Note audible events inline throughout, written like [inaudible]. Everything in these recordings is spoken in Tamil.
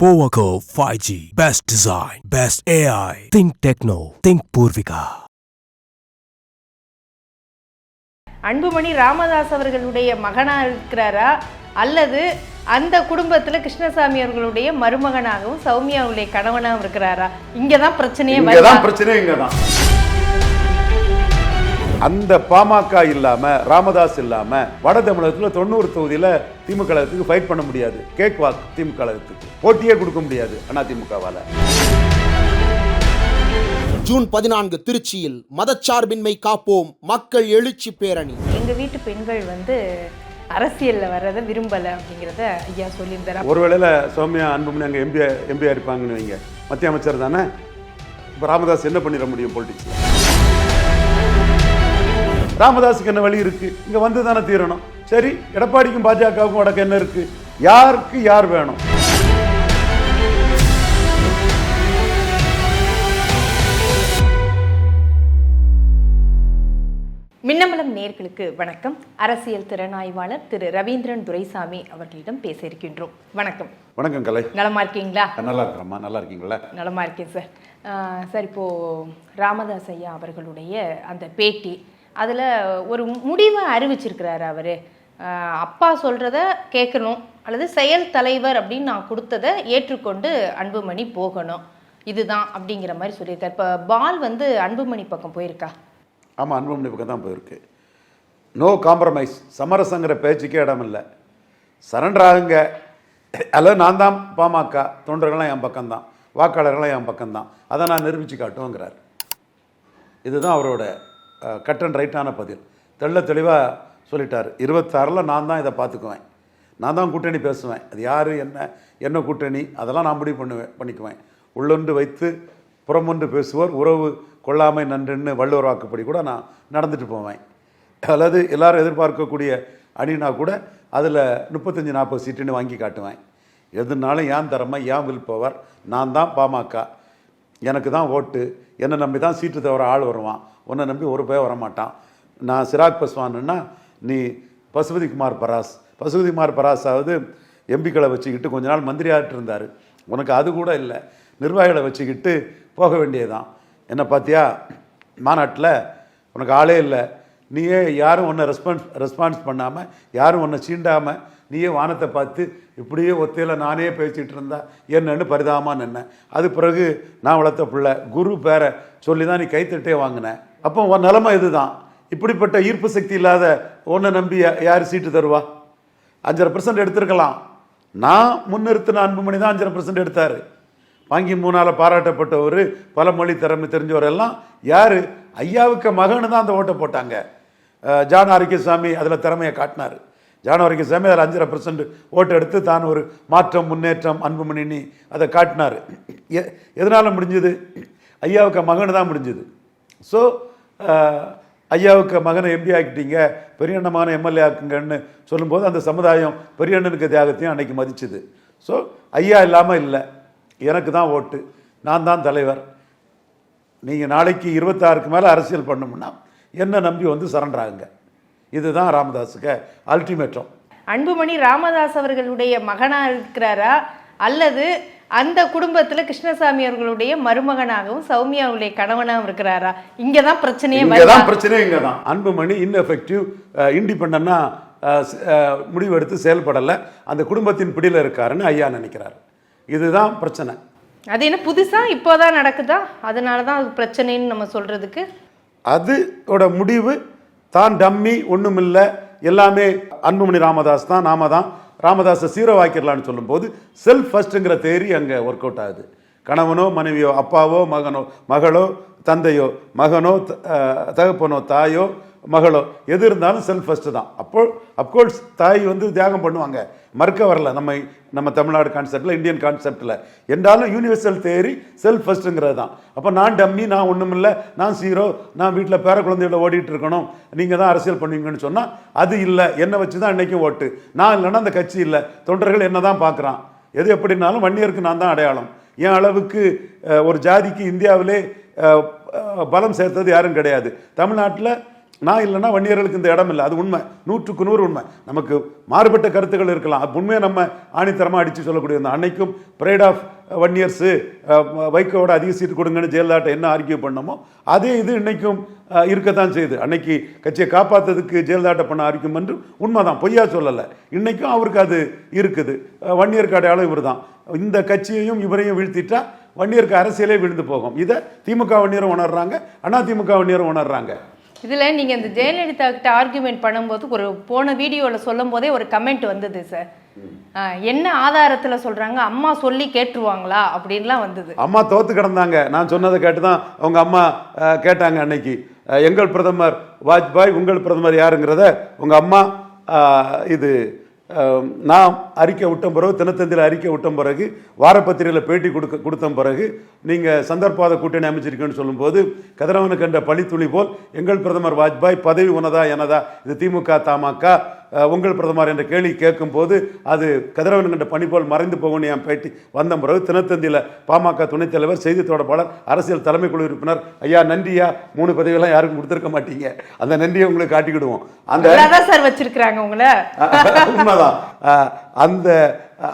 Powaco 5G. Best design. Best AI. Think Techno. Think Purvika. Anbumani Ramadoss அவர்களுடைய மகனா இருக்கிறாரா அல்லது அந்த குடும்பத்துல கிருஷ்ணசாமி அவர்களுடைய மருமகனாகவும் சௌமியாவுடைய கணவனாகவும் இருக்கிறாரா இங்கதான் பிரச்சனையே இங்கதான் வருதா? பிரச்சனை இங்கதான் அந்த பாமக இல்லாம ராமதாஸ் இல்லாம வட தமிழகத்துல தொண்ணூறு தொகுதியில திமுக கழகத்துக்கு ஃபைட் பண்ண முடியாது. கேக் வாக் திமுக கழகத்துக்கு. போட்டியே கொடுக்க முடியாது அண்ணா திமுகவால. ஜூன் பதினான்கு திருச்சியில் மதச்சார்பின்மை காப்போம் மக்கள் எழுச்சி பேரணி. எங்க வீட்டு பெண்கள் வந்து அரசியல்ல வர்றதை விரும்பல அப்படிங்கிறத ஐயா சொல்லியிருந்தாரா. ஒருவேளையில சௌமியா அன்புமணி அங்க எம்பி எம்பியா இருப்பாங்கன்னு வைங்க. மத்திய அமைச்சர் தானே? இப்ப ராமதாஸ் என்ன பண்ணிட முடியும் பொலிட்டிக்ஸ்ல ராமதாஸுக்கு என்ன வழி இருக்கு? இங்க வந்து தானே தீரணும். சரி எடப்பாடிக்கும் பாஜகவுக்கும் வடக்கு என்ன இருக்கு? யாருக்கு யார் வேணும்? மின்னமலம் நேர்களுக்கு வணக்கம். அரசியல் திறனாய்வாளர் திரு ரவீந்திரன் துரைசாமி அவர்களிடம் பேச இருக்கின்றோம். வணக்கம். வணக்கம் கலை. நலமா இருக்கீங்களா? நல்லா இருக்கிறம்மா. நல்லா இருக்கீங்களா? நலமா இருக்கேன் சார். சார் இப்போ ராமதாஸ் ஐயா அவர்களுடைய அந்த பேட்டி அதில் ஒரு முடிவை அறிவிச்சிருக்கிறாரு அவர். அப்பா சொல்கிறத கேட்கணும் அல்லது செயல் தலைவர் அப்படின்னு நான் கொடுத்ததை ஏற்றுக்கொண்டு அன்புமணி போகணும். இதுதான் அப்படிங்கிற மாதிரி சொல்லியிருக்காரு. இப்போ பால் வந்து அன்புமணி பக்கம் போயிருக்கா? ஆமாம் அன்புமணி பக்கம் தான் போயிருக்கு. நோ காம்ப்ரமைஸ் சமரசங்கிற பேச்சுக்கே இடம் இல்லை. சரண்டர் ஆகுங்க. அல்லது நான் தான் பாமக தொண்டர்கள்லாம் என் பக்கம்தான். வாக்காளர்கள்லாம் என் பக்கம்தான். அதை நான் நிரூபித்து காட்டுவோங்கிறார். இதுதான் அவரோட கட் அண்ட் ரைட்டான பதில். தெள்ள தெளிவாக சொல்லிட்டார். இருபத்தாறில் நான் தான் இதை பார்த்துக்குவேன். நான் தான் கூட்டணி பேசுவேன். அது யார் என்ன என்ன கூட்டணி அதெல்லாம் நான் முடிவு பண்ணுவேன் பண்ணிக்குவேன். உள்ளொன்று வைத்து புறமொன்று பேசுவோர் உறவு கொள்ளாமை நன்றுன்னு வள்ளுவர் வாக்குப்படி கூட நான் நடந்துட்டு போவேன். அல்லது எல்லோரும் எதிர்பார்க்கக்கூடிய அணினா கூட அதில் முப்பத்தஞ்சு நாற்பது சீட்டுன்னு வாங்கி காட்டுவேன். எதுனாலும் ஏன் தரமா ஏன் வில் பவர்? நான் தான் பாமக எனக்கு தான் ஓட்டு. என்னை நம்பி தான் சீட்டு தவிர ஆள் வருவான். உன்னை நம்பி ஒரு பேர் வரமாட்டான். நான் சிராக் பஸ்வானுன்னா நீ பசுபதிகுமார் பராஸ். பசுபதிகுமார் பராஸாவது எம்பிக்களை வச்சுக்கிட்டு கொஞ்ச நாள் மந்திரியாகிட்டு இருந்தார். உனக்கு அது கூட இல்லை. நிர்வாகிகளை வச்சுக்கிட்டு போக வேண்டியதுதான். என்ன பார்த்தியா மாநாட்டில் உனக்கு ஆளே இல்லை. நீயே யாரும் உன்னை ரெஸ்பான்ஸ் ரெஸ்பான்ஸ் பண்ணாமல் யாரும் உன்னை சீண்டாமல் நீயே வானத்தை பார்த்து இப்படியே ஒத்தையில் நானே பேசிகிட்டு இருந்தா என்னன்னு பரிதாபமாக நின்னேன். அது பிறகு நான் வளர்த்த பிள்ளை குரு பேரை சொல்லி தான் நீ கைத்தட்டே வாங்கினேன் அப்போ உன் நிலமை இதுதான். இப்படிப்பட்ட ஈர்ப்பு சக்தி இல்லாத ஒன்றை நம்பி யார் சீட்டு தருவா? அஞ்சரை பர்சன்ட் எடுத்திருக்கலாம். நான் முன்னிறுத்தின அன்புமணி தான் அஞ்சரை பர்சன்ட் எடுத்தார். வாங்கி மூணால பாராட்டப்பட்டவர் பல மொழி திறமை தெரிஞ்சவர் எல்லாம் யார்? ஐயாவுக்கு மகனு தான் அந்த ஓட்டை போட்டாங்க. ஜான் ஆரோக்கியசாமி அதில் திறமையை காட்டினார். ஜனவரிக்கு சேமே அதில் அஞ்சரை பர்சன்ட் ஓட்டு எடுத்து தான் ஒரு மாற்றம் முன்னேற்றம் அன்புமணினி அதை காட்டினார். எ எதனால் முடிஞ்சது? ஐயாவுக்கு மகனு தான் முடிஞ்சது. ஸோ ஐயாவுக்கு மகனை எம்பி ஆக்கிட்டீங்க பெரிய அண்ணமான எம்எல்ஏ ஆக்குங்கன்னு சொல்லும்போது அந்த சமுதாயம் பெரிய அண்ணனுக்கு தியாகத்தையும் அன்னைக்கு மதிச்சுது. ஸோ ஐயா இல்லாமல் இல்லை. எனக்கு தான் ஓட்டு. நான் தான் தலைவர். நீங்கள் நாளைக்கு இருபத்தாறுக்கு மேலே அரசியல் பண்ணோம்னா என்ன நம்பி வந்து சரண்டர் ஆகுங்க இதுதான் ராமதாஸுக்கு அல்டிமேட்டம் அன்புமணி ராமதாஸ் அவர்களுடைய மகனா இருக்கிறாரா? அல்லது அந்த குடும்பத்துல கிருஷ்ணசாமி அவர்களுடைய மருமகனாகவும் சௌமியா அவர்களுடைய கணவனாகவும் இருக்கிறாரா? இங்கதான் பிரச்சனையே இங்கே? தான் பிரச்சனை இங்கே தான் அன்புமணி இன்எஃபெக்டிவ் இண்டிபெண்டன்னா முடிவெடுத்து செயல்படலை. அந்த குடும்பத்தின் பிடியில் இருக்காருன்னு ஐயா நினைக்கிறார். இதுதான் பிரச்சனை. அது என்ன புதுசா இப்போதான் நடக்குதா? அதனால தான் அது பிரச்சனைன்னு நம்ம சொல்றதுக்கு. அதோட முடிவு தான் டம்மி ஒன்றுமில்லை எல்லாமே அன்புமணி ராமதாஸ் தான் நாம தான். ராமதாஸை சீரவாக்கிடலான்னு சொல்லும்போது செல்ஃப் ஃபர்ஸ்ட்டுங்கிற தேரி அங்கே ஒர்க் அவுட் ஆகுது. கணவனோ மனைவியோ அப்பாவோ மகனோ மகளோ தந்தையோ மகனோ த- தகப்பனோ தாயோ மகளோ எது இருந்தாலும் செல்ஃப் ஃபஸ்ட்டு தான். அப்போ அப்கோர்ஸ் தாய் வந்து தியாகம் பண்ணுவாங்க. மறுக்க வரல நம்ம நம்ம தமிழ்நாடு கான்செப்டில் இந்தியன் கான்செப்டில் என்றாலும் யூனிவர்சல் தேரி செல்ஃப் ஃபஸ்ட்டுங்கிறது தான். அப்போ நான் டம்மி நான் ஒன்றுமில்ல நான் சீரோ நான் வீட்டில் பேர குழந்தையோட ஓடிட்டு இருக்கணும். நீங்கள் தான் அரசியல் பண்ணுவீங்கன்னு சொன்னால் அது இல்லை. என்னை வச்சு தான் இன்றைக்கும் ஓட்டு. நான் இல்லைன்னா அந்த கட்சி இல்லை. தொண்டர்கள் என்ன தான் பார்க்குறான். எது எப்படினாலும் வன்னியருக்கு நான் தான் அடையாளம். என் அளவுக்கு ஒரு ஜாதிக்கு இந்தியாவிலே பலம் சேர்த்தது யாரும் கிடையாது. தமிழ்நாட்டில் நான் இல்லைன்னா வன்னியர்களுக்கு இந்த இடம் இல்லை. அது உண்மை. நூற்றுக்கு நூறு உண்மை. நமக்கு மாறுபட்ட கருத்துக்கள் இருக்கலாம். அது உண்மையை நம்ம ஆணித்தரமாக அடித்து சொல்லக்கூடிய அந்த அன்னைக்கும் பிரைட் ஆஃப் வன்னியர்ஸு வைக்கோட அதிக சீட்டு கொடுங்கன்னு ஜெயலலிதாட்ட என்ன ஆர்கியூ பண்ணமோ அதே இது இன்னைக்கும் இருக்கத்தான் செய்யுது. அன்னைக்கு கட்சியை காப்பாற்றுறதுக்கு ஜெயலலிதாட்ட பண்ண ஆர்கியூம் என்று உண்மைதான். பொய்யா சொல்லலை. இன்னைக்கும் அவருக்கு அது இருக்குது. வன்னியர் வன்னியருக்கு அடையாளம் இவர் தான் இந்த கட்சியையும் இவரையும் வீழ்த்திட்டா வன்னியருக்கு அரசியலே விழுந்து போகும். இதை திமுக வன்னியரும் உணர்றாங்க. அண்ணா திமுக வன்னியரும் உணர்றாங்க. இதில் நீங்கள் இந்த ஜெயலலிதா கிட்ட ஆர்குமெண்ட் பண்ணும்போது ஒரு போன வீடியோவில் சொல்லும் போதே ஒரு கமெண்ட் வந்தது சார் என்ன ஆதாரத்துல சொல்றாங்க? அம்மா சொல்லி கேட்டுருவாங்களா? அப்படின்லாம் வந்தது. அம்மா தோத்து கிடந்தாங்க. நான் சொன்னதை கேட்டு தான் அவங்க அம்மா கேட்டாங்க அன்னைக்கு. எங்கள் பிரதமர் வாஜ்பாய் உங்கள் பிரதமர் யாருங்கிறத உங்க அம்மா இது நாம் நான் அறிக்கை விட்ட பிறகு தினத்தந்தியில் அறிக்கை விட்ட பிறகு வாரப்பத்திரிகையில் பேட்டி கொடுக்க கொடுத்த பிறகு நீங்கள் சந்தர்ப்பாத கூட்டணி அமைச்சிருக்கேன்னு சொல்லும்போது கதிரவனுக்கு என்ற பழித்துளி போல் எங்கள் பிரதமர் வாஜ்பாய் பதவி உனதா எனதா இது திமுக தமாக உங்கள் பிரதமர் என்ற கேள்வி கேட்கும்போது அது கதிரவன் கண்ட பணி போல் மறைந்து போகணும் என் பேட்டி வந்த பிறகு தினத்தந்தியில் பாமக துணைத் தலைவர் செய்தி தொடர்பாளர் அரசியல் தலைமை குழு உறுப்பினர் ஐயா நன்றியா? மூணு பதவியெல்லாம் யாருக்கும் கொடுத்துருக்க மாட்டீங்க. அந்த நன்றியை உங்களுக்கு காட்டிக்கிடுவோம். அந்த சார் வச்சிருக்கிறாங்க உங்களை? [laughs] உண்மைதான். அந்த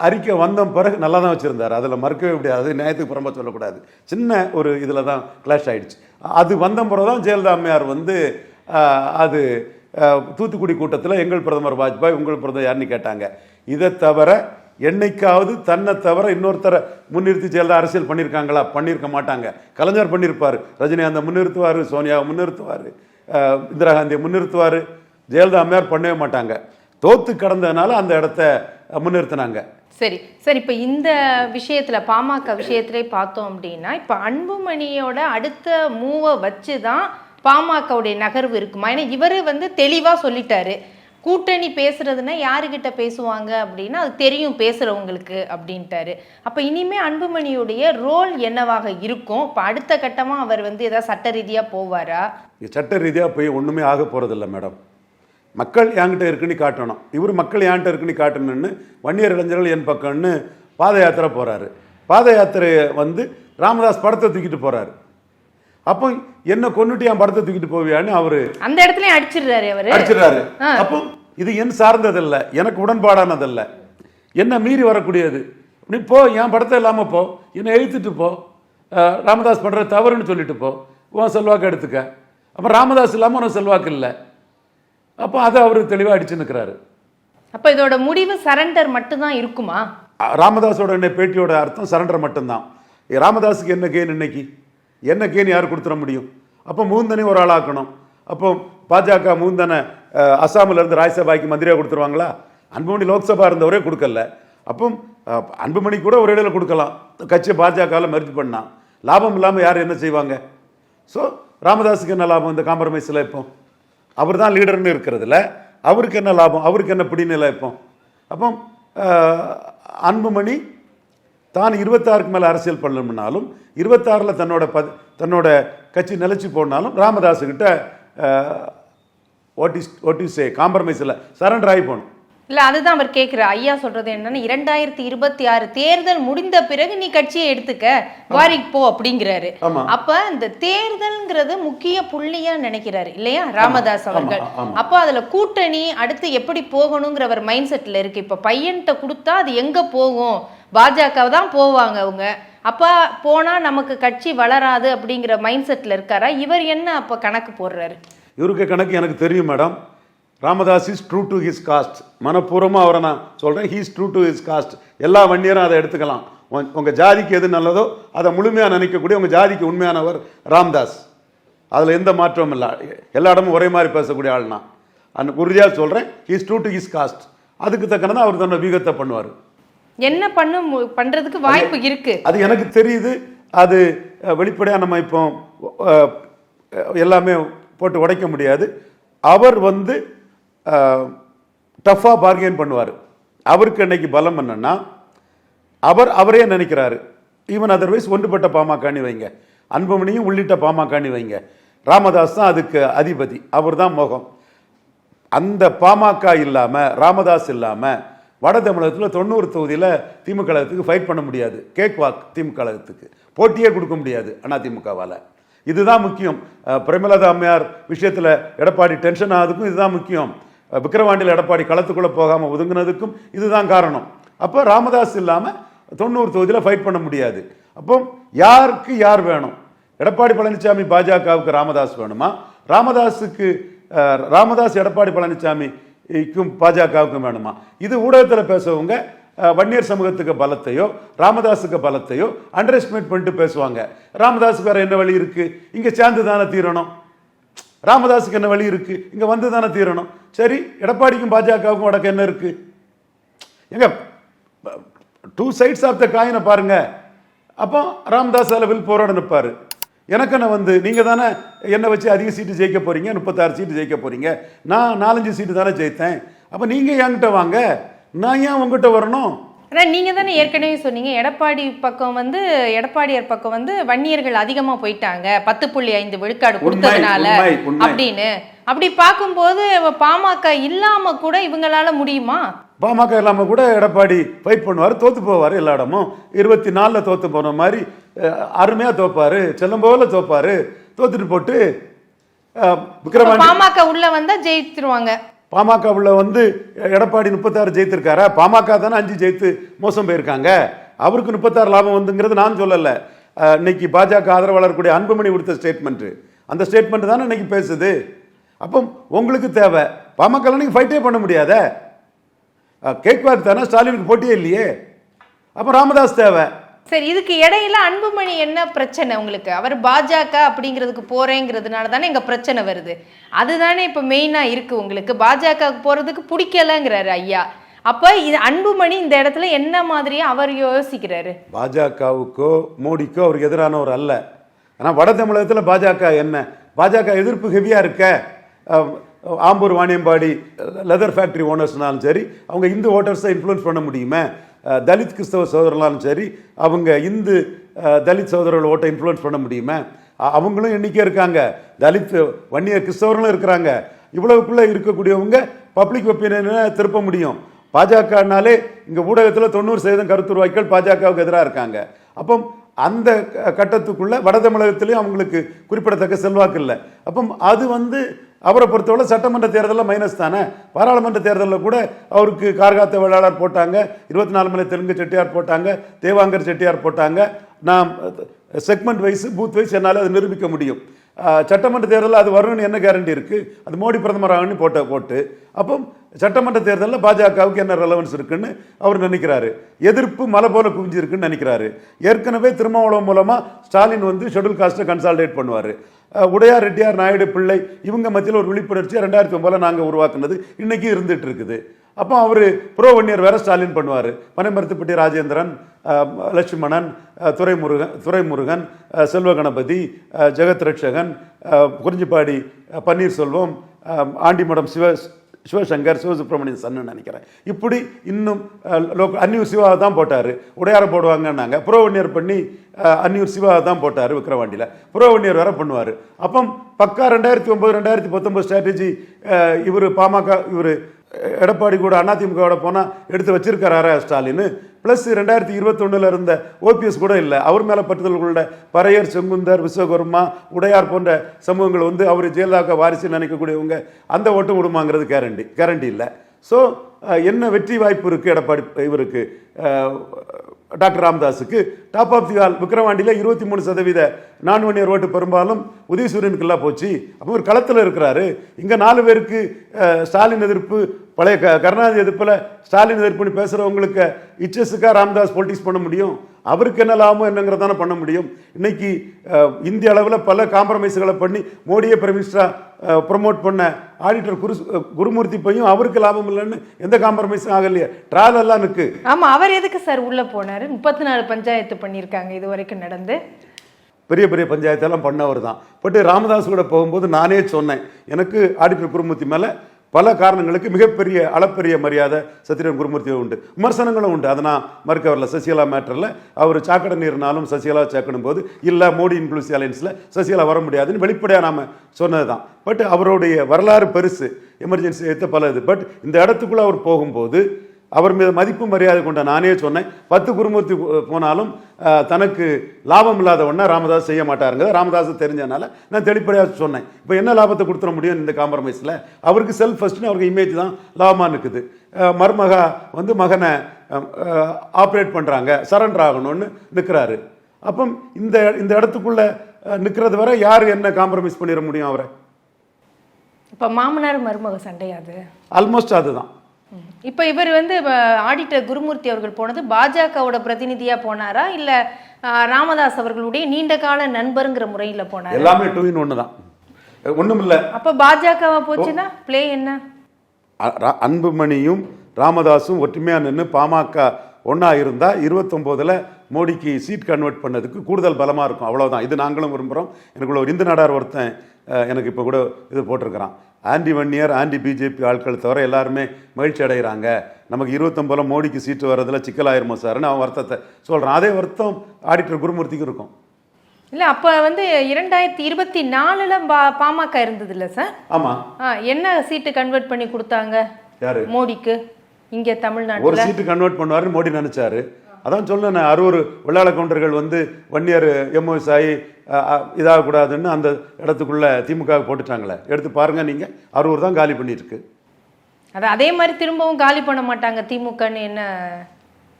அறிக்கை வந்த பிறகு நல்லா தான் வச்சுருந்தார். அதில் மறுக்கவே முடியாது. நியாயத்துக்கு புறம்பா சொல்லக்கூடாது. சின்ன ஒரு இதில் தான் கிளாஷ் ஆயிடுச்சு. அது வந்த பிறகு தான் ஜெயலலிதா அம்மையார் வந்து அது தூத்துக்குடி கூட்டத்தில் எங்கள் பிரதமர் வாஜ்பாய் உங்கள் பிரதமர் யாருன்னு கேட்டாங்க. இதை தவிர என்னைக்காவது தன்னை தவிர இன்னொருத்தரை முன்னிறுத்தி ஜெயலலிதா அரசியல் பண்ணியிருக்காங்களா பண்ணியிருக்க மாட்டாங்க. கலைஞர் பண்ணியிருப்பார் ரஜினிகாந்தை முன்னிறுத்துவார் சோனியாவை முன்னிறுத்துவார் இந்திரா காந்தியை முன்னிறுத்துவார். ஜெயலலிதா அம்மையார் பண்ணவே மாட்டாங்க. தோத்து கடந்ததுனால அந்த இடத்த முன்னிறுத்தினாங்க. சரி. சார் இப்போ இந்த விஷயத்தில் பாமக விஷயத்திலே பார்த்தோம் அப்படின்னா இப்போ அன்புமணியோட அடுத்த மூவை வச்சு தான் பாமகவுடைய நகர்வு இருக்குமா? ஏன்னா இவரு வந்து தெளிவாக சொல்லிட்டாரு. கூட்டணி பேசுறதுன்னா யாருக்கிட்ட பேசுவாங்க அப்படின்னா அது தெரியும் பேசுகிறவங்களுக்கு அப்படின்ட்டாரு. அப்போ இனிமே அன்புமணியுடைய ரோல் என்னவாக இருக்கும்? இப்போ அடுத்த கட்டமாக அவர் வந்து ஏதாவது சட்ட ரீதியாக போவாரா? சட்ட ரீதியாக போய் ஒன்றுமே ஆக போகிறதில்ல மேடம். மக்கள் என்கிட்ட இருக்குன்னு காட்டணும். இவர் மக்கள் என்கிட்ட இருக்குன்னு காட்டணும்னு வன்னியர் இளைஞர்கள் என் பக்கம்னு பாத யாத்திரை போகிறாரு பாத யாத்திரையை வந்து ராமதாஸ் படத்தை தூக்கிட்டு போகிறாரு அப்போ என்ன கொன்னுட்டு என் படத்தை தூக்கிட்டு போவியான்னு அவர் அந்த இடத்துலயும் அடிச்சிடுறாரு அவரு. அடிச்சிடறாரு. அப்போ இது என் சார்ந்ததல்ல எனக்கு உடன்பாடானதல்ல. என்ன மீறி வரக்கூடியது. நீ போ என் படத்தை இல்லாமல் போ என்னை எழுத்துட்டு போ. ராமதாஸ் பண்ற தவறுன்னு சொல்லிட்டு போ. உன் செல்வாக்கு எடுத்துக்க. அப்போ ராமதாஸ் இல்லாமல் உனக்கு செல்வாக்கு இல்லை. அப்போ அதை அவர் தெளிவாக அடிச்சு நிற்கிறாரு அப்ப இதோட முடிவு சரண்டர் மட்டும்தான் இருக்குமா? ராமதாஸோட என்ன பேட்டியோட அர்த்தம் சரண்டர் மட்டும்தான். ராமதாஸுக்கு என்ன கேன் இன்னைக்கு? என்ன கேன் யார் கொடுத்துட முடியும்? அப்போ மூந்தனையும் ஒரு ஆளாக்கணும். அப்போ பாஜக மூந்தனை அசாமிலேருந்து அஸ்ஸாம்ல ராஜ்யசபாய்க்கு மந்திரியாக கொடுத்துருவாங்களா? அன்புமணி லோக்சபா இருந்தவரே கொடுக்கல அப்போ அன்புமணி கூட ஒரு இடையில கொடுக்கலாம். கட்சியை பாஜகவில் மெர்ஜ் பண்ணால் லாபம் இல்லாமல் யார் என்ன செய்வாங்க? ஸோ ராமதாஸுக்கு என்ன லாபம்? இந்த காம்ப்ரமைஸில் இப்போ. அவர் தான் லீடர்னு இருக்கிறதுல அவருக்கு என்ன லாபம்? அவருக்கு என்ன பிடிநிலை இப்போ? அப்போ அன்புமணி தான் இருபத்தாறுக்கு மேலே அரசியல் பண்ணணும்னாலும் இருபத்தாறில் தன்னோட ப தன்னோட கட்சி நிலச்சி போனாலும் ராமதாஸுக்கிட்ட ஓட்டி ஓட்டி சே காம்ப்ரமைஸில் சரண்டர் ஆகி போகணும். இல்ல அதுதான் அவர் கேக்குறார் ஐயா சொல்றது என்னன்னா இரண்டாயிரத்தி இருபத்தி ஆறு தேர்தல் முடிந்த பிறகு நீ கட்சியை எடுத்துக்க வாரிக்கு போ அப்படிங்கிறாரு. அப்ப இந்த தேர்தல்ங்கிறது முக்கிய புள்ளியா நினைக்கிறாரு இல்லையா? ராமதாஸ் அவர்கள். அப்ப அதுல கூட்டணி அடுத்து எப்படி போகணுங்கிற ஒரு மைண்ட் செட்ல இருக்கு. இப்ப பையன்கிட்ட கொடுத்தா அது எங்க போகும்? பாஜக தான் போவாங்க அவங்க. அப்ப போனா நமக்கு கட்சி வளராது அப்படிங்கிற மைண்ட் செட்ல இருக்காரா? இவர் என்ன அப்ப கணக்கு போடுறாரு? இவருக்கு கணக்கு எனக்கு தெரியும் madam Ramadas is true to his caste மனப்பூர்வமாக அவரை நான் சொல்கிறேன் he's true to his caste எல்லா வண்டியரும் அதை எடுத்துக்கலாம். உங்க- உங்க ஜாதிக்கு எது நல்லதோ அதை முழுமையாக நினைக்கக்கூடிய உங்க ஜாதிக்கு உண்மையானவர் ராம்தாஸ். அதில் எந்த மாற்றமும் இல்லை. எல்லா இடமும் ஒரே மாதிரி பேசக்கூடிய ஆள் நான். அந்த உறுதியாக சொல்கிறேன் he's true to his caste அதுக்கு தக்கனதான் அவர் தன்னோட வீகத்தை பண்ணுவார். என்ன பண்ண மு- பண்றதுக்கு வாய்ப்பு இருக்கு. அது எனக்கு தெரியுது. அது வெளிப்படையாக நம்ம இப்போ எல்லாமே போட்டு உடைக்க முடியாது. அவர் வந்து டஃப்பாக பார்கெயின் பண்ணுவார். அவருக்கு இன்னைக்கு பலம் என்னன்னா அவர் அவரே நினைக்கிறாரு. ஈவன் அதர்வைஸ் ஒன்றுபட்ட பாமகனி வைங்க. அன்புமணியும் உள்ளிட்ட பாமகனி வைங்க. ராமதாஸ் தான் அதுக்கு அதிபதி. அவர் தான் மோகம். அந்த பாமக இல்லாமல் ராமதாஸ் இல்லாமல் வட தமிழகத்தில் தொண்ணூறு தொகுதியில் திமுக கழகத்துக்கு ஃபைட் பண்ண முடியாது. கேக் வாக் திமுக கழகத்துக்கு போட்டியே கொடுக்க முடியாது அண்ணா திமுகவால். இதுதான் முக்கியம். அஹ், அம்மையார் விஷயத்தில் எடப்பாடி டென்ஷன் ஆகுதுக்கும் இதுதான் முக்கியம். விக்கிரவாண்டியில் எடப்பாடி களத்துக்குள்ளே போகாமல் ஒதுங்குனதுக்கும் இதுதான் காரணம். அப்போ ராமதாஸ் இல்லாமல் தொண்ணூறு தொகுதியில் ஃபைட் பண்ண முடியாது. அப்போ யாருக்கு யார் வேணும்? எடப்பாடி பழனிசாமி பாஜகவுக்கு ராமதாஸ் வேணுமா? ராமதாஸுக்கு ராமதாஸ் எடப்பாடி பழனிசாமிக்கும் பாஜகவுக்கும் வேணுமா? இது ஊடகத்தில் பேசுவவங்க வன்னியர் சமூகத்துக்கு பலத்தையோ ராமதாஸுக்கு பலத்தையோ அண்டர் எஸ்டிமேட் பண்ணிட்டு பேசுவாங்க. ராமதாஸுக்கு வேறு என்ன வழி இருக்குது இங்கே சேர்ந்து தானே தீரணும். ராமதாஸுக்கு என்ன வழி இருக்குது இங்கே வந்து தானே தீரணும். சரி எடப்பாடிக்கும் பாஜகவுக்கும் வடக்கு என்ன இருக்குது எங்க டூ சைட்ஸ் ஆஃப் த காயினை பாருங்கள் அப்போ ராமதாஸ் அளவில் போராட நிற்பார். எனக்கு என்ன வந்து நீங்கள் தானே என்னை வச்சு அதிக சீட்டு ஜெயிக்க போகிறீங்க முப்பத்தாறு சீட்டு ஜெயிக்க போகிறீங்க நான் நாலஞ்சு சீட்டு தானே ஜெயித்தேன். அப்போ நீங்கள் என்கிட்ட வாங்க. நான் ஏன் உங்ககிட்ட வரணும்? ஆனால் நீங்கள் தானே ஏற்கனவே சொன்னீங்க எடப்பாடி பக்கம் வந்து எடப்பாடியார் பக்கம் வந்து வன்னியர்கள் அதிகமாக போயிட்டாங்க. பத்து புள்ளி ஐந்து விழுக்காடு கொடுத்ததுனால. அப்படின்னு. அப்படி பார்க்கும்போது பாமக இல்லாம கூட இவங்களால முடியுமா? பாமக இல்லாமல் கூட எடப்பாடி ஃபைட் பண்ணுவார் தோத்து போவார் எல்லா இடமும். இருபத்தி நாலில் தோத்து போன மாதிரி அருமையாக தோப்பார் செல்லம்போல தோப்பார். தோத்துட்டு போட்டு அஹ், விக்கிரவாண்டி பாமக உள்ள வந்தா ஜெயிச்சிருவாங்க. பாமகவில் வந்து எடப்பாடி முப்பத்தாறு ஜெயித்திருக்காரா? பாமக தானே அஞ்சு ஜெயித்து மோசம் போயிருக்காங்க. அவருக்கு முப்பத்தாறு லாபம் வந்துங்கிறது நான் சொல்லலை. இன்னைக்கு பாஜக ஆதரவாளர் கூடிய அன்புமணி கொடுத்த ஸ்டேட்மெண்ட்டு அந்த ஸ்டேட்மெண்ட் தானே இன்னைக்கு பேசுது. அப்போ உங்களுக்கு தேவை. பாமக நீங்கள் ஃபைட்டே பண்ண முடியாத. அஹ், கேக்வார் தானே ஸ்டாலினுக்கு போட்டியே இல்லையே. அப்போ ராமதாஸ் தேவை. சரி இதுக்கு இடையில அன்புமணி என்ன பிரச்சனை உங்களுக்கு? அவர் பாஜக அப்படிங்கிறதுக்கு போறேங்கிறதுனால தானே எங்க பிரச்சனை வருது. அதுதானே இப்ப மெயினா இருக்கு உங்களுக்கு. பாஜகவுக்கு போறதுக்கு பிடிக்கலங்கிறாரு ஐயா. அப்ப இது அன்புமணி இந்த இடத்துல என்ன மாதிரி அவர் யோசிக்கிறாரு? பாஜகவுக்கோ மோடிக்கோ அவருக்கு எதிரானவர் அல்ல. ஆனால் வட தமிழகத்தில் பாஜக என்ன? பாஜக எதிர்ப்பு ஹெவியாக இருக்க. ஆம்பூர் வாணியம்பாடி லெதர் ஃபேக்டரி ஓனர்ஸ்னாலும் சரி அவங்க இந்து ஓட்டர்ஸை இன்ஃப்ளூன்ஸ் பண்ண முடியுமே? தலித் கிறிஸ்தவ சகோதரர்களாலும் சரி அவங்க இந்து தலித் சகோதரர்கள் ஓட்டை இன்ஃப்ளூயன்ஸ் பண்ண முடியுமா? அவங்களும் எண்ணிக்கை இருக்காங்க. தலித் வன்னியர் கிறிஸ்தவர்களும் இருக்கிறாங்க. இவ்வளவுக்குள்ளே இருக்கக்கூடியவங்க பப்ளிக் ஒப்பீனியனை திருப்ப முடியும். பாஜகனாலே இங்கே ஊடகத்தில் தொண்ணூறு சதவீதம் கருத்துருவாய்க்கள் பாஜகவுக்கு எதிராக இருக்காங்க. அப்போ அந்த க- வட தமிழகத்திலையும் அவங்களுக்கு குறிப்பிடத்தக்க செல்வாக்கு இல்லை. அப்போ அது வந்து அவரை பொறுத்தவரை சட்டமன்ற தேர்தலில் மைனஸ் தானே? பாராளுமன்ற தேர்தலில் கூட அவருக்கு கார்காத்த வேளாளர் போட்டாங்க இருபத்தி நாலு மலை தெலுங்கு செட்டியார் போட்டாங்க தேவாங்கர் செட்டியார் போட்டாங்க. நாம் செக்மெண்ட் வைஸ் பூத் வைஸ் என்னால் அதை நிரூபிக்க முடியும். சட்டமன்ற தேர்தலில் அது வரும்னு என்ன கேரண்டி இருக்குது அது மோடி பிரதமர் ஆகணும்னு போட்ட போட்டு. அப்போ சட்டமன்ற தேர்தலில் பாஜகவுக்கு என்ன ரெலவன்ஸ் இருக்குன்னு அவர் நினைக்கிறாரு. எதிர்ப்பு மலை போல குவிஞ்சிருக்குன்னு நினைக்கிறாரு. ஏற்கனவே திருமாவளவன் மூலமாக ஸ்டாலின் வந்து ஷெட்யூல் காஸ்ட்டை கன்சால்டேட் பண்ணுவார். உடையார் ரெட்டியார் நாயுடு பிள்ளை இவங்க மத்தியில் ஒரு விழிப்புணர்ச்சி ரெண்டாயிரத்தி ஒம்பதில் நாங்கள் உருவாக்குனது இன்றைக்கும் இருந்துகிட்டு இருக்குது. அப்போ அவர் ப்ரோ ஒன்னியர் வேற ஸ்டாலின் பண்ணுவார். பனைமரத்துப்பட்டி ராஜேந்திரன் லட்சுமணன் துரைமுருகன் துரைமுருகன் அஹ், செல்வ கணபதி ஜெகத் ரட்சகன் குறிஞ்சிப்பாடி பன்னீர்செல்வம் ஆண்டிமடம் சிவ சிவசங்கர் சிவசுப்ரமணியன் சன்னு நினைக்கிறேன். இப்படி இன்னும் லோக்கல் அன்னியூர் சிவாவை தான் போட்டார். உடையார போடுவாங்கன்னாங்க. புறவண்ணியர் பண்ணி அன்னியூர் சிவாவை தான் போட்டார் விக்ரவாண்டியில் புறவண்ணியர் வேற பண்ணுவார். அப்போ பக்கா ரெண்டாயிரத்தி ஒம்பது ரெண்டாயிரத்தி பத்தொம்பது ஸ்ட்ராட்டஜி இவர் பாமக இவர் எடப்பாடி கூட அதிமுகவோட போனால் எடுத்து வச்சிருக்கிறாரா ஸ்டாலின் ப்ளஸ் ரெண்டாயிரத்தி இருபத்தொன்னில் இருந்த ஓபிஎஸ் கூட இல்லை. அவர் மேலே பற்றுதல் கொண்ட பறையர் செங்குந்தர் விஸ்வகர்மா உடையார் போன்ற சமூகங்கள் வந்து அவர் ஜெயலலிதாவுக்கு வாரிசு நினைக்கக்கூடியவங்க அந்த ஓட்டும் விடுமாங்கிறது கேரண்டி கேரண்டி இல்லை. ஸோ என்ன வெற்றி வாய்ப்பு இருக்குது எடப்பாடி இவருக்கு டாக்டர் ராமதாஸுக்கு டாப் ஆஃப் தி ஆல் விக்ரவாண்டியில் இருபத்தி மூணு சதவீத நான் வன்னியர் ஓட்டு பெரும்பாலும் உதயசூரியனுக்கெல்லாம் போச்சு. அப்போ ஒரு களத்தில் இருக்கிறாரு. இங்கே நாலு பேருக்கு ஸ்டாலின் எதிர்ப்பு பழைய க கருணாநிதி எதிர்ப்பில் ஸ்டாலின் எதிர்ப்புன்னு பேசுகிறவங்களுக்கு இச்சஸுக்காக ராம்தாஸ் பொலிட்டிக்ஸ் பண்ண முடியும். அவருக்கு என்ன லாபம் என்னங்கிறதான பண்ண முடியும். இன்னைக்கு இந்திய அளவில் பல காம்ப்ரமைஸ்களை பண்ணி மோடியை பிரைம் மினிஸ்டராக ப்ரொமோட் பண்ண ஆடிட்டர் குரு குருமூர்த்தி பையும் அவருக்கு லாபம் இல்லைன்னு எந்த காம்ப்ரமைஸும் ஆகலையே. ட்ரால் எல்லாம் இருக்கு. ஆமா அவர் எதுக்கு சார் உள்ள போனாரு? முப்பத்தி நாலு பஞ்சாயத்து பண்ணியிருக்காங்க இது வரைக்கும் நடந்து. பெரிய பெரிய பஞ்சாயத்தெல்லாம் பண்ணவர் தான் பட் ராமதாஸ் கூட போகும்போது நானே சொன்னேன். எனக்கு ஆடிட்டர் குருமூர்த்தி மேலே பல காரணங்களுக்கு மிகப்பெரிய அளப்பெரிய மரியாதை சத்யன் குருமூர்த்தி உண்டு. விமர்சனங்களும் உண்டு. அதை நான் மறுக்க வரல. சசிகலா மேட்டரில் அவர் சாக்கடை நீர்னாலும் சசிகலா சேர்க்கணும் போது இல்லை மோடி இன்க்ளூசி அலையன்ஸில் சசிகலா வர முடியாதுன்னு வெளிப்படையாக நாம் சொன்னது தான் பட் அவருடைய வரலாறு பெருசு. எமர்ஜென்சி எடுத்த பல இது. பட் இந்த இடத்துக்குள்ளே அவர் போகும்போது அவர் மீது மதிப்பு மரியாதை கொண்ட நானே சொன்னேன். பத்து குருமூர்த்தி போ- போனாலும் தனக்கு லாபம் இல்லாத ஒன்றா ராமதாஸ் செய்ய மாட்டாருங்க ராமதாஸ் தெரிஞ்சனால நான் தெளிப்படையாக சொன்னேன். இப்போ என்ன லாபத்தை கொடுத்துட முடியும் இந்த காம்ப்ரமைஸில் அவருக்கு செல்ஃப் ஃபர்ஸ்ட்னு அவருக்கு இமேஜ் தான் லாபமாக அஹ், மருமகா வந்து மகனை ஆப்ரேட் பண்ணுறாங்க சரண்டர் ஆகணும்னு நிற்கிறாரு அப்போ இந்த இந்த இடத்துக்குள்ள நிற்கிறது வரை யார் என்ன காம்ப்ரமைஸ் பண்ணிட முடியும் அவரை? இப்போ மாமனார் மருமக சண்டையாது ஆல்மோஸ்ட் அதுதான். இப்போ இவர் வந்து ஆடிட்டர் குருமூர்த்தி அவர்கள் போனது பாஜகவோட பிரதிநிதியா போனாரா? இல்ல ராமதாஸ் அவர்களுடைய நீண்ட கால நண்பருங்கிற முறையில போனாரா? எல்லாமே டூ இன் ஒன்று தான். ஒன்றும் இல்லை அப்ப பாஜகவா போச்சுன்னா ப்ளே என்ன? அன்புமணியும் ராமதாஸும் ஒற்றுமையாக நின்று பாமக ஒன்றா இருந்தால் இருபத்தொம்போதில் மோடிக்கு சீட் கன்வெர்ட் பண்ணதுக்கு கூடுதல் பலமாக இருக்கும். அவ்வளவுதான். இது நாங்களும் விரும்புகிறோம் எனக்குள்ள ஒரு இந்து நாடார் ஒருத்தன் எனக்கு இப்போ கூட இது போட்டிருக்கிறான். ஆன்டி வன்னியர் ஆன்டி பிஜேபி ஆட்கள் தவிர எல்லாருமே மகிழ்ச்சி அடைகிறாங்க. நமக்கு இருபத்தொம்பதில் மோடிக்கு சீட்டு வர்றதுல சிக்கலாயிருமோ சார்னு அவன் வருத்தத்தை சொல்கிறான் அதே வருத்தம் ஆடிட்டர் குருமூர்த்திக்கு இருக்கும். இல்ல அப்ப வந்து இரண்டாயிரத்தி இருபத்தி நாலுல பா- பாமக இருந்தது இல்ல சார் ஆமாம் என்ன சீட்டு கன்வெர்ட் பண்ணி கொடுத்தாங்க? யாரு? மோடிக்கு இங்க ஒரு தமிழ்நாட்டுல சீட்டு கன்வெர்ட் பண்ணுவாருன்னு மோடி நினைச்சாரு. அதான் சொன்னேன் அறுவர் வெள்ளாள கவுண்டர்கள் வந்து வன்னியர் எம்ஓஎஸ் ஆகி இதாகக்கூடாதுன்னு அந்த இடத்துக்குள்ள திமுக போட்டுட்டாங்களே. எடுத்து பாருங்க நீங்க அரூர் தான் காலி பண்ணியிருக்கு. அது அதே மாதிரி திரும்பவும் காலி பண்ண மாட்டாங்க திமுகன்னு என்ன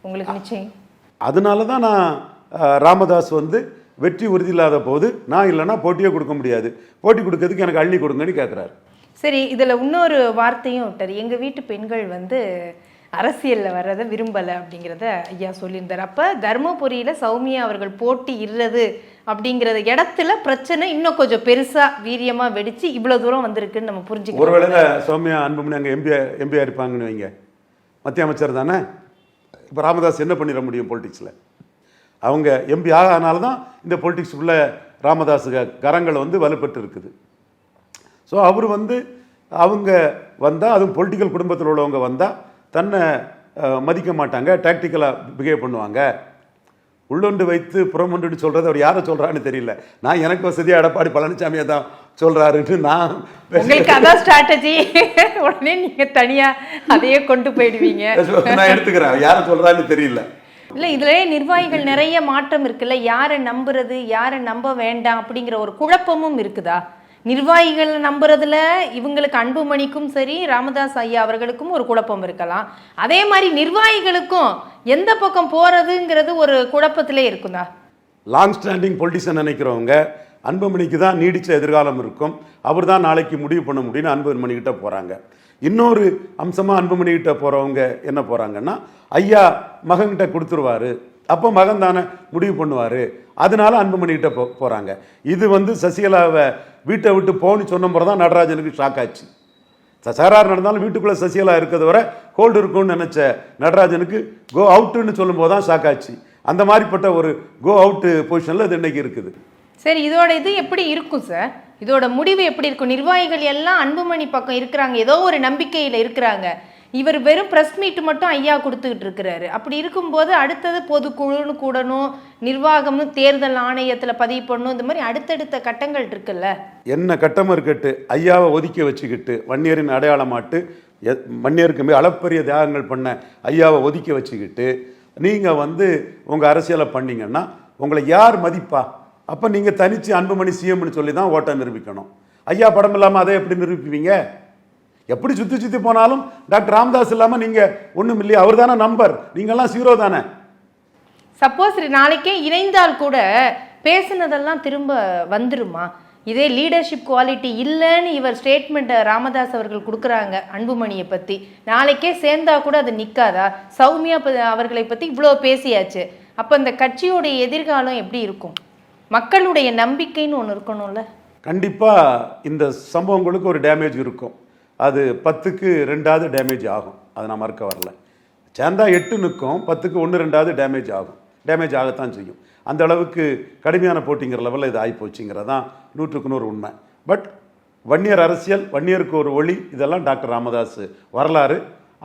உங்களுக்கு நிச்சயம்? அதனால தான் நான் ராமதாஸ் வந்து வெற்றி உறுதி இல்லாத போது நான் இல்லைன்னா போட்டியே கொடுக்க முடியாது. போட்டி கொடுக்கறதுக்கு எனக்கு அள்ளி கொடுங்கன்னு கேட்குறாரு சரி இதுல இன்னொரு வார்த்தையும் விட்டார். எங்க வீட்டு பெண்கள் வந்து அரசியலில் வர்றதை விரும்பலை அப்படிங்கிறத ஐயா சொல்லியிருந்தார். அப்போ தர்மபுரியில் சௌமியா அவர்கள் போட்டி இருறது அப்படிங்கிறத இடத்துல பிரச்சனை இன்னும் கொஞ்சம் பெருசாக வீரியமாக வெடித்து இவ்வளோ தூரம் வந்திருக்குன்னு நம்ம புரிஞ்சுக்கலாம் ஒருவேளை சௌமியா அன்புமணி அங்கே எம்பி எம்பியாக இருப்பாங்கன்னு வைங்க. மத்திய அமைச்சர் தானே? இப்போ ராமதாஸ் என்ன பண்ணிட முடியும் பொலிட்டிக்ஸில் அவங்க எம்பி ஆகாதனால தான் இந்த பொலிட்டிக்ஸுக்குள்ளே ராமதாஸுக்கு கரங்கள் வந்து வலுப்பட்டு இருக்குது. ஸோ அவர் வந்து அவங்க வந்தால் அதுவும் பொலிட்டிக்கல் குடும்பத்தில் உள்ளவங்க வந்தால் தன்னை மதிக்க மாட்டாங்க டாக்டிக்கலாக பிஹேவ் பண்ணுவாங்க. உள்ளொன்று வைத்து புறமொன்று சொல்கிறது அவர் யாரை சொல்கிறான்னு தெரியல. நான் எனக்கு வசதியாக எடப்பாடி பழனிசாமியை தான் சொல்கிறாருன்னு நான் உங்களுக்கு அதான் ஸ்ட்ராட்டஜி உடனே நீங்க தனியா அதையே கொண்டு போயிடுவீங்க. நான் எடுத்துக்கிறேன். யாரை சொல்கிறான்னு தெரியல. இல்ல இதுல நிர்வாகிகள் நிறைய மாற்றம் இருக்குல்ல. யாரை நம்புறது யாரை நம்ப வேண்டாம் அப்படிங்கிற ஒரு குழப்பமும் இருக்குதா? நிர்வாகிகளை நம்புறதுல இவங்களுக்கு அன்புமணிக்கும் சரி ராமதாஸ் ஐயா அவர்களுக்கும் ஒரு குழப்பம் இருக்கலாம். அதே மாதிரி நிர்வாகிகளுக்கும் எந்த பக்கம் போறதுங்கிறது ஒரு குழப்பத்திலே இருக்குதா? லாங் ஸ்டாண்டிங் பொலிட்டிஷியன் நினைக்கிறவங்க அன்புமணிக்கு தான் நீடித்த எதிர்காலம் இருக்கும். அவர் தான் நாளைக்கு முடிவு பண்ண முடியும்னு அன்புமணிக்கிட்ட போகிறாங்க இன்னொரு அம்சமாக அன்புமணிக்கிட்ட போகிறவங்க என்ன போகிறாங்கன்னா ஐயா மகன்கிட்ட கொடுத்துருவாரு. அப்போ மகன் தானே முடிவு பண்ணுவார். அதனால அன்புமணிக்கிட்ட போ போகிறாங்க இது வந்து சசிகலாவை வீட்டை விட்டு போன்னு சொன்ன முறை தான் நடராஜனுக்கு ஷாக் ஆச்சு. தகராறு நடந்தாலும் வீட்டுக்குள்ளே சசிகலா இருக்கிறத வர ஹோல்டு இருக்கும்னு நினச்ச நடராஜனுக்கு கோ அவுட்டுன்னு சொல்லும்போது தான் ஷாக் ஆச்சு. அந்த மாதிரிப்பட்ட ஒரு கோ அவுட்டு பொசிஷனில் இது இன்றைக்கி இருக்குது. சரி இதோட இது எப்படி இருக்கும் சார் இதோட முடிவு எப்படி இருக்கும்? நிர்வாகிகள் எல்லாம் அன்புமணி பக்கம் இருக்கிறாங்க ஏதோ ஒரு நம்பிக்கையில் இருக்கிறாங்க. இவர் வெறும் ப்ரெஸ் மீட் மட்டும் ஐயா கொடுத்துக்கிட்டு இருக்கிறாரு. அப்படி இருக்கும்போது அடுத்தது பொதுக்குழுன்னு கூடணும் நிர்வாகம்னு தேர்தல் ஆணையத்தில் பதிவு பண்ணணும் இந்த மாதிரி அடுத்தடுத்த கட்டங்கள் இருக்குல்ல? என்ன கட்டம் இருக்கட்டு ஐயாவை ஒதுக்கி வச்சுக்கிட்டு வன்னியரின் அடையாளமாட்டு வன்னியருக்கு மிக அளப்பரிய தியாகங்கள் பண்ண ஐயாவை ஒதுக்கி வச்சுக்கிட்டு நீங்கள் வந்து உங்கள் அரசியலை பண்ணீங்கன்னா உங்களை யார் மதிப்பா? அப்போ நீங்கள் தனித்து அன்புமணி சிஎம்னு சொல்லி தான் ஓட்டை நிரூபிக்கணும். ஐயா படம் இல்லாமல் அதை எப்படி நிரூபிப்பீங்க? எப்படி சுற்றி சுற்றி போனாலும் டாக்டர் ராமதாஸ் இல்லாமல் நீங்கள் ஒன்றும் இல்லையா. அவர் தானே நம்பர். நீங்கள்லாம் ஜீரோ தானே. சப்போஸ் நாளைக்கே இணைந்தால் கூட பேசுனதெல்லாம் திரும்ப வந்துருமா? இதே லீடர்ஷிப் குவாலிட்டி இல்லைன்னு இவர் ஸ்டேட்மெண்ட்டை ராமதாஸ் அவர்கள் கொடுக்குறாங்க அன்புமணியை பற்றி நாளைக்கே சேர்ந்தா கூட அது நிற்காதா சௌமியா அவர்களை பற்றி இவ்வளோ பேசியாச்சு. அப்போ இந்த கட்சியோடைய எதிர்காலம் எப்படி இருக்கும்? மக்களுடைய நம்பிக்கைன்னு ஒன்று இருக்கணும்ல. கண்டிப்பாக இந்த சம்பவங்களுக்கு ஒரு டேமேஜ் இருக்கும். அது பத்துக்கு ரெண்டாவது டேமேஜ் ஆகும். அதை நான் மறுக்க வரல. சேர்ந்தா எட்டு நிற்கும் பத்துக்கு ஒன்று ரெண்டாவது டேமேஜ் ஆகும். டேமேஜ் ஆகத்தான் செய்யும். அந்த அளவுக்கு கடுமையான போட்டிங்கிற லெவலில் இது ஆகிப்போச்சுங்கிறது தான் நூற்றுக்கு நூறு உண்மை. பட் வன்னியர் அரசியல் வன்னியருக்கு ஒரு ஒளி இதெல்லாம் டாக்டர் ராமதாஸ் வரலாறு.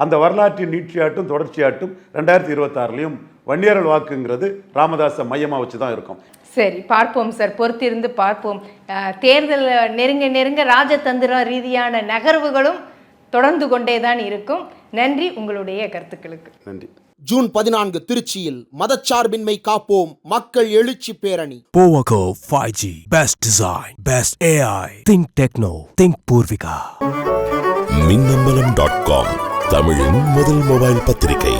அந்த வரலாற்றின் நீட்சியாட்டும் தொடர்ச்சியாட்டும் ரெண்டாயிரத்தி இருபத்தாறுலையும் வன்னியர்கள் வாக்குங்கிறது ராமதாஸை மையமாக வச்சு தான் இருக்கும். சரி பார்ப்போம் சார் பொறுத்திருந்து பார்ப்போம் தேர்தல் நெருங்க நெருங்க ராஜதந்திர ரீதியான நகர்வுகளும் தொடர்ந்து கொண்டே தான் இருக்கும் நன்றி உங்களுடைய கருத்துக்களுக்கு நன்றி ஜூன் பதினான்கு திருச்சியில் மதச்சார்பின்மை காப்போம் மக்கள் எழுச்சி பேரணி Powaco 5G. Best design. Best AI. Think Techno. Think Purvika. Minnambalam dot com தமிழின் முதல் மொபைல் பத்திரிகை